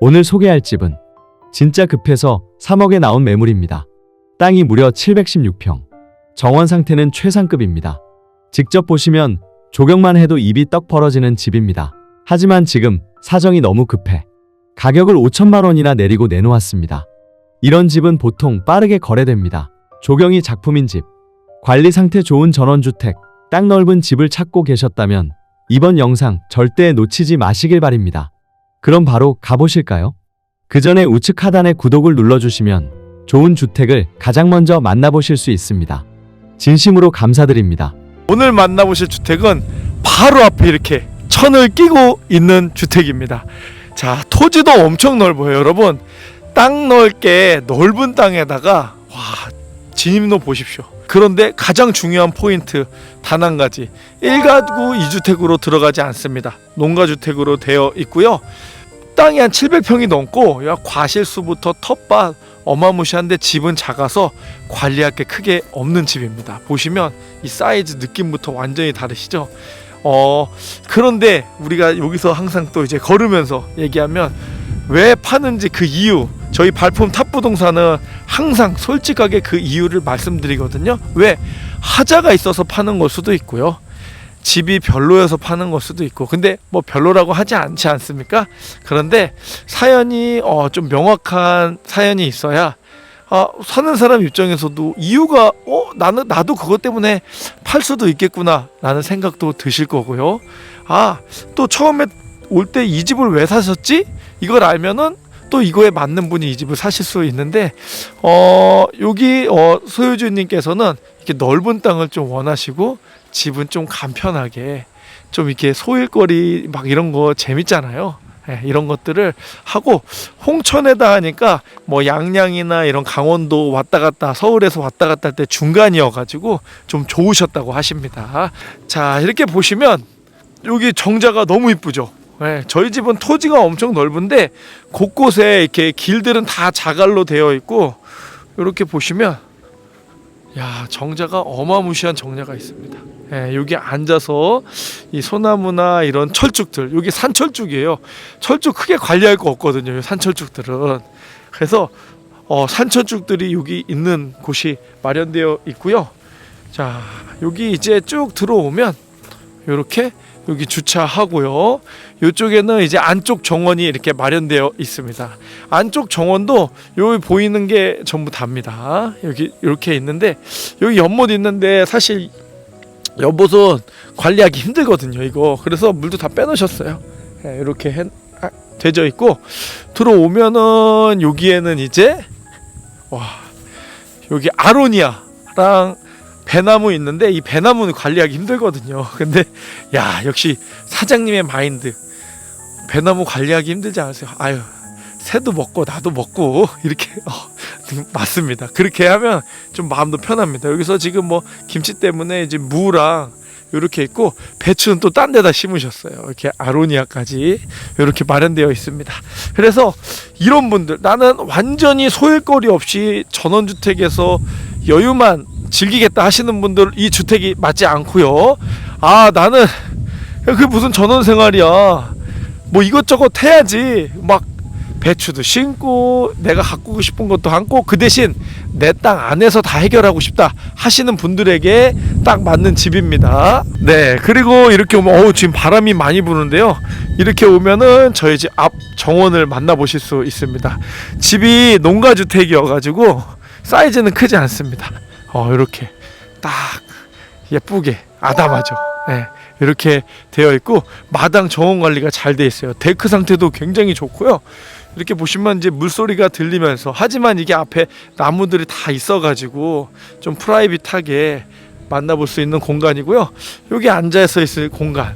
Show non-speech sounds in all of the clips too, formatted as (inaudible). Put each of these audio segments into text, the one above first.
오늘 소개할 집은 진짜 급해서 3억에 나온 매물입니다. 땅이 무려 716평. 정원 상태는 최상급입니다. 직접 보시면 조경만 해도 입이 떡 벌어지는 집입니다. 하지만 지금 사정이 너무 급해. 가격을 5천만 원이나 내리고 내놓았습니다. 이런 집은 보통 빠르게 거래됩니다. 조경이 작품인 집, 관리 상태 좋은 전원주택, 땅 넓은 집을 찾고 계셨다면 이번 영상 절대 놓치지 마시길 바랍니다. 그럼 바로 가보실까요? 그 전에 우측 하단에 구독을 눌러주시면 좋은 주택을 가장 먼저 만나보실 수 있습니다. 진심으로 감사드립니다. 오늘 만나보실 주택은 바로 앞에 이렇게 천을 끼고 있는 주택입니다. 자, 토지도 엄청 넓어요, 여러분. 땅 넓게 넓은 땅에다가 와, 진입로 보십시오. 그런데 가장 중요한 포인트 단 한 가지. 1가구 2주택으로 들어가지 않습니다. 농가주택으로 되어 있고요. 땅이 한 700평이 넘고 야, 과실수부터 텃밭 어마무시한데 집은 작아서 관리할 게 크게 없는 집입니다. 보시면 이 사이즈 느낌부터 완전히 다르시죠? 어, 그런데 우리가 여기서 항상 또 이제 걸으면서 얘기하면 왜 파는지 그 이유 저희 발품 탑부동산은 항상 솔직하게 그 이유를 말씀드리거든요. 왜 하자가 있어서 파는 걸 수도 있고요. 집이 별로여서 파는 걸 수도 있고 근데 뭐 별로라고 하지 않지 않습니까? 그런데 사연이 어, 좀 명확한 사연이 있어야 아, 사는 사람 입장에서도 이유가 어 나는 나도 그것 때문에 팔 수도 있겠구나 라는 생각도 드실 거고요. 아 또 처음에 올 때 이 집을 왜 사셨지? 이걸 알면은 또 이거에 맞는 분이 이 집을 사실 수 있는데 어 여기 어 소유주님께서는 이렇게 넓은 땅을 좀 원하시고 집은 좀 간편하게 좀 이렇게 소일거리 막 이런 거 재밌잖아요. 예, 이런 것들을 하고 홍천에다 하니까 뭐 양양이나 이런 강원도 왔다 갔다 서울에서 왔다 갔다 할 때 중간이어 가지고 좀 좋으셨다고 하십니다. 자 이렇게 보시면 여기 정자가 너무 이쁘죠. 예, 저희 집은 토지가 엄청 넓은데 곳곳에 이렇게 길들은 다 자갈로 되어 있고 이렇게 보시면 야 정자가 어마무시한 정자가 있습니다. 예, 여기 앉아서 이 소나무나 이런 철쭉들 여기 산철쭉이에요. 철쭉 크게 관리할 거 없거든요. 이 산철쭉들은 그래서 어, 산철쭉들이 여기 있는 곳이 마련되어 있고요. 자 여기 이제 쭉 들어오면 이렇게 여기 주차하고요. 이쪽에는 이제 안쪽 정원이 이렇게 마련되어 있습니다. 안쪽 정원도 여기 보이는 게 전부 답니다. 여기 이렇게 있는데 여기 연못 있는데 사실 연못은 관리하기 힘들거든요. 이거 그래서 물도 다 빼놓으셨어요. 예, 이렇게 해, 아, 되져 있고 들어오면은 여기에는 이제 와 여기 아로니아랑 배나무 있는데 이 배나무는 관리하기 힘들거든요. (laughs) 근데 야 역시 사장님의 마인드 배나무 관리하기 힘들지 않으세요? 아유 새도 먹고 나도 먹고 (laughs) 이렇게 어, (laughs) 맞습니다. 그렇게 하면 좀 마음도 편합니다. 여기서 지금 뭐 김치 때문에 이제 무랑 이렇게 있고 배추는 또 딴 데다 심으셨어요. 이렇게 아로니아까지 이렇게 마련되어 있습니다. 그래서 이런 분들 나는 완전히 소일거리 없이 전원주택에서 여유만 즐기겠다 하시는 분들 이 주택이 맞지 않고요. 아 나는 그 무슨 전원 생활이야. 뭐 이것저것 해야지. 막 배추도 심고 내가 가꾸고 싶은 것도 안고 그 대신 내 땅 안에서 다 해결하고 싶다 하시는 분들에게 딱 맞는 집입니다. 네 그리고 이렇게 오면 어우 지금 바람이 많이 부는데요. 이렇게 오면은 저희 집 앞 정원을 만나보실 수 있습니다. 집이 농가주택이어가지고 사이즈는 크지 않습니다. 어 이렇게 딱 예쁘게 아담하죠. 네, 이렇게 되어 있고 마당 정원 관리가 잘 돼 있어요. 데크 상태도 굉장히 좋고요. 이렇게 보시면 이제 물소리가 들리면서 하지만 이게 앞에 나무들이 다 있어가지고 좀 프라이빗하게 만나볼 수 있는 공간이고요. 여기 앉아서 있을 공간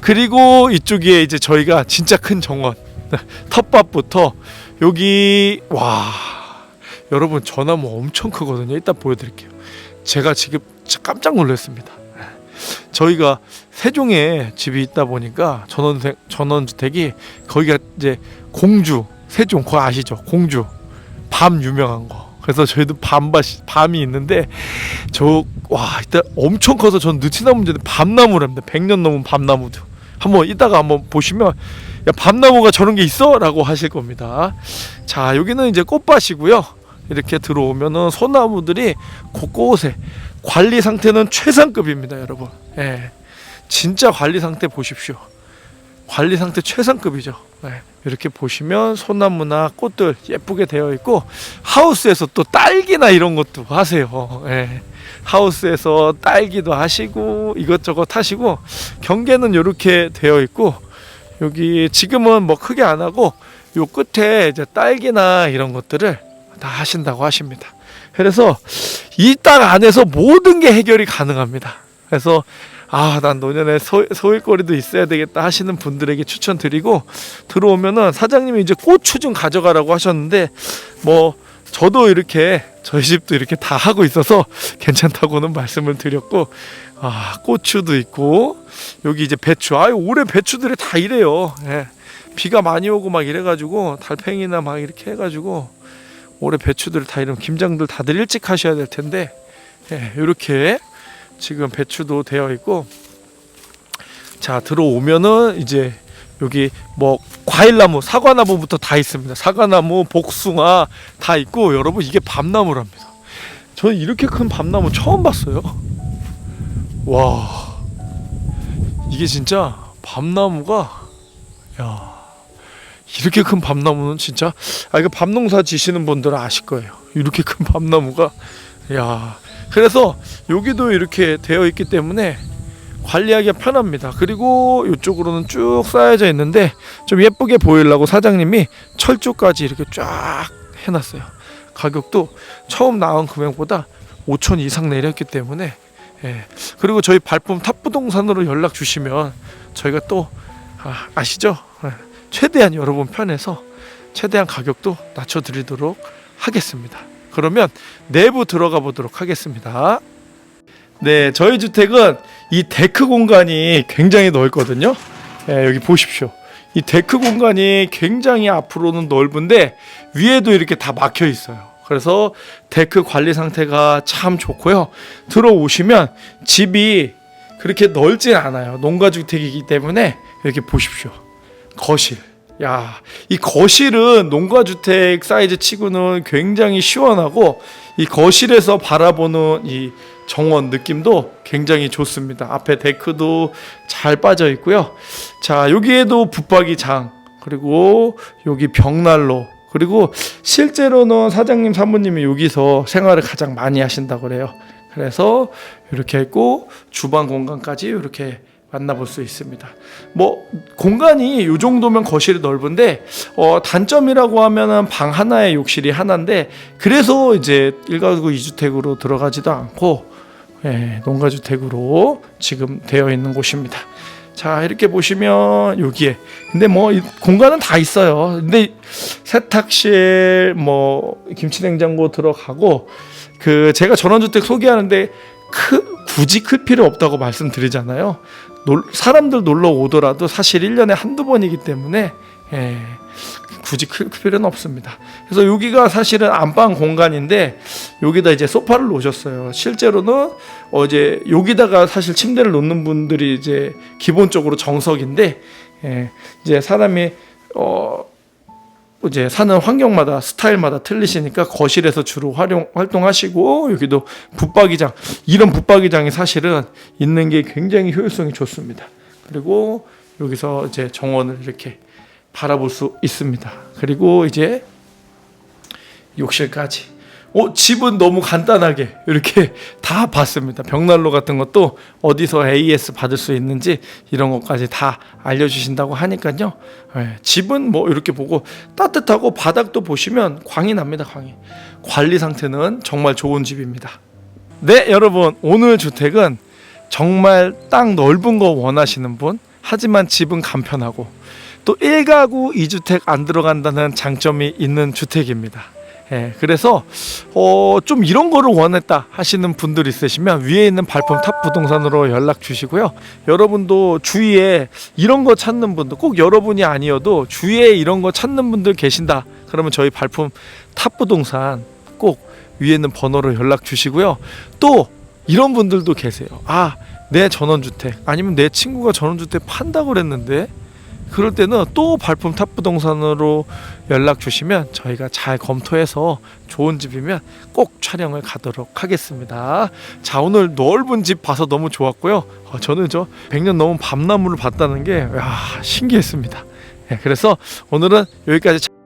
그리고 이쪽에 이제 저희가 진짜 큰 정원 (laughs) 텃밭부터 여기 와 여러분 저 나무 엄청 크거든요. 이따 보여드릴게요. 제가 지금 깜짝 놀랐습니다. 저희가 세종에 집이 있다 보니까 전원 전원 주택이 거기가 이제 공주 세종 그거 아시죠? 공주 밤 유명한 거. 그래서 저희도 밤밭 밤이 있는데 저와 이따 엄청 커서 전 느티나무인데 밤나무랍니다. 100년 넘은 밤나무도. 한번 이따가 한번 보시면 야 밤나무가 저런 게 있어라고 하실 겁니다. 자 여기는 이제 꽃밭이고요. 이렇게 들어오면은 소나무들이 곳곳에 관리 상태는 최상급입니다, 여러분. 예, 진짜 관리 상태 보십시오. 관리 상태 최상급이죠. 예, 이렇게 보시면 소나무나 꽃들 예쁘게 되어 있고 하우스에서 또 딸기나 이런 것도 하세요. 예. 하우스에서 딸기도 하시고 이것저것 하시고 경계는 이렇게 되어 있고 여기 지금은 뭐 크게 안 하고 요 끝에 이제 딸기나 이런 것들을 다 하신다고 하십니다. 그래서 이 땅 안에서 모든 게 해결이 가능합니다. 그래서 아, 난 노년에 소, 소일거리도 있어야 되겠다 하시는 분들에게 추천드리고 들어오면은 사장님이 이제 고추 좀 가져가라고 하셨는데 뭐 저도 이렇게 저희 집도 이렇게 다 하고 있어서 괜찮다고는 말씀을 드렸고 아 고추도 있고 여기 이제 배추 아유 올해 배추들이 다 이래요 예. 비가 많이 오고 막 이래가지고 달팽이나 막 이렇게 해가지고 올해 배추들 다 이런 김장들 다들 일찍 하셔야 될 텐데 예, 이렇게 지금 배추도 되어 있고 자 들어오면은 이제 여기 뭐 과일나무, 사과나무부터 다 있습니다. 사과나무, 복숭아 다 있고 여러분 이게 밤나무랍니다. 저는 이렇게 큰 밤나무 처음 봤어요. 와 이게 진짜 밤나무가 야 이렇게 큰 밤나무는 진짜 아 이거 밤농사 지시는 분들은 아실 거예요. 이렇게 큰 밤나무가 야 그래서 여기도 이렇게 되어 있기 때문에 관리하기가 편합니다. 그리고 이쪽으로는 쭉 쌓여져 있는데 좀 예쁘게 보이려고 사장님이 철쭉까지 이렇게 쫙 해놨어요. 가격도 처음 나온 금액보다 5천 이상 내렸기 때문에 예. 그리고 저희 발품 탑부동산으로 연락 주시면 저희가 또 아, 아시죠? 예. 최대한 여러분 편에서 최대한 가격도 낮춰드리도록 하겠습니다. 그러면 내부 들어가 보도록 하겠습니다. 네, 저희 주택은 이 데크 공간이 굉장히 넓거든요. 예, 여기 보십시오. 이 데크 공간이 굉장히 앞으로는 넓은데 위에도 이렇게 다 막혀 있어요. 그래서 데크 관리 상태가 참 좋고요. 들어오시면 집이 그렇게 넓진 않아요. 농가 주택이기 때문에 이렇게 보십시오. 거실. 야, 이 거실은 농가 주택 사이즈 치고는 굉장히 시원하고 이 거실에서 바라보는 이 정원 느낌도 굉장히 좋습니다. 앞에 데크도 잘 빠져 있고요. 자, 여기에도 붙박이 장 그리고 여기 벽난로 그리고 실제로는 사장님 사모님이 여기서 생활을 가장 많이 하신다고 그래요. 그래서 이렇게 했고 주방 공간까지 이렇게 만나볼 수 있습니다. 뭐 공간이 이 정도면 거실이 넓은데 어, 단점이라고 하면은 방 하나에 욕실이 하나인데 그래서 이제 일가구 이주택으로 들어가지도 않고 예, 농가주택으로 지금 되어 있는 곳입니다. 자 이렇게 보시면 여기에 근데 뭐이 공간은 다 있어요. 근데 세탁실 뭐 김치냉장고 들어가고 그 제가 전원주택 소개하는데 크, 굳이 클 필요 없다고 말씀드리잖아요. 놀, 사람들 놀러 오더라도 사실 1년에 한두 번이기 때문에 예, 굳이 클 필요는 없습니다. 그래서 여기가 사실은 안방 공간인데 여기다 이제 소파를 놓으셨어요. 실제로는 어제 여기다가 사실 침대를 놓는 분들이 이제 기본적으로 정석인데 예, 이제 사람이 어 이제 사는 환경마다 스타일마다 틀리시니까 거실에서 주로 활용 활동하시고 여기도 붙박이장 이런 붙박이장이 사실은 있는 게 굉장히 효율성이 좋습니다. 그리고 여기서 이제 정원을 이렇게 바라볼 수 있습니다. 그리고 이제 욕실까지. 어, 집은 너무 간단하게 이렇게 (laughs) 다 봤습니다. 벽난로 같은 것도 어디서 AS 받을 수 있는지 이런 것까지 다 알려주신다고 하니까요. 예, 집은 뭐 이렇게 보고 따뜻하고 바닥도 보시면 광이 납니다. 광이. 관리 상태는 정말 좋은 집입니다. 네, 여러분 오늘 주택은 정말 땅 넓은 거 원하시는 분, 하지만 집은 간편하고 또 1가구 2주택 안 들어간다는 장점이 있는 주택입니다. 예, 그래서 어, 좀 이런 거를 원했다 하시는 분들 있으시면 위에 있는 발품 탑 부동산으로 연락 주시고요. 여러분도 주위에 이런 거 찾는 분들 꼭 여러분이 아니어도 주위에 이런 거 찾는 분들 계신다. 그러면 저희 발품 탑 부동산 꼭 위에 있는 번호로 연락 주시고요. 또 이런 분들도 계세요. 아, 내 전원주택 아니면 내 친구가 전원주택 판다고 그랬는데 그럴 때는 또 발품 탑 부동산으로 연락 주시면 저희가 잘 검토해서 좋은 집이면 꼭 촬영을 가도록 하겠습니다. 자 오늘 넓은 집 봐서 너무 좋았고요. 어, 저는 저 100년 넘은 밤나무를 봤다는 게 야, 신기했습니다. 예, 그래서 오늘은 여기까지.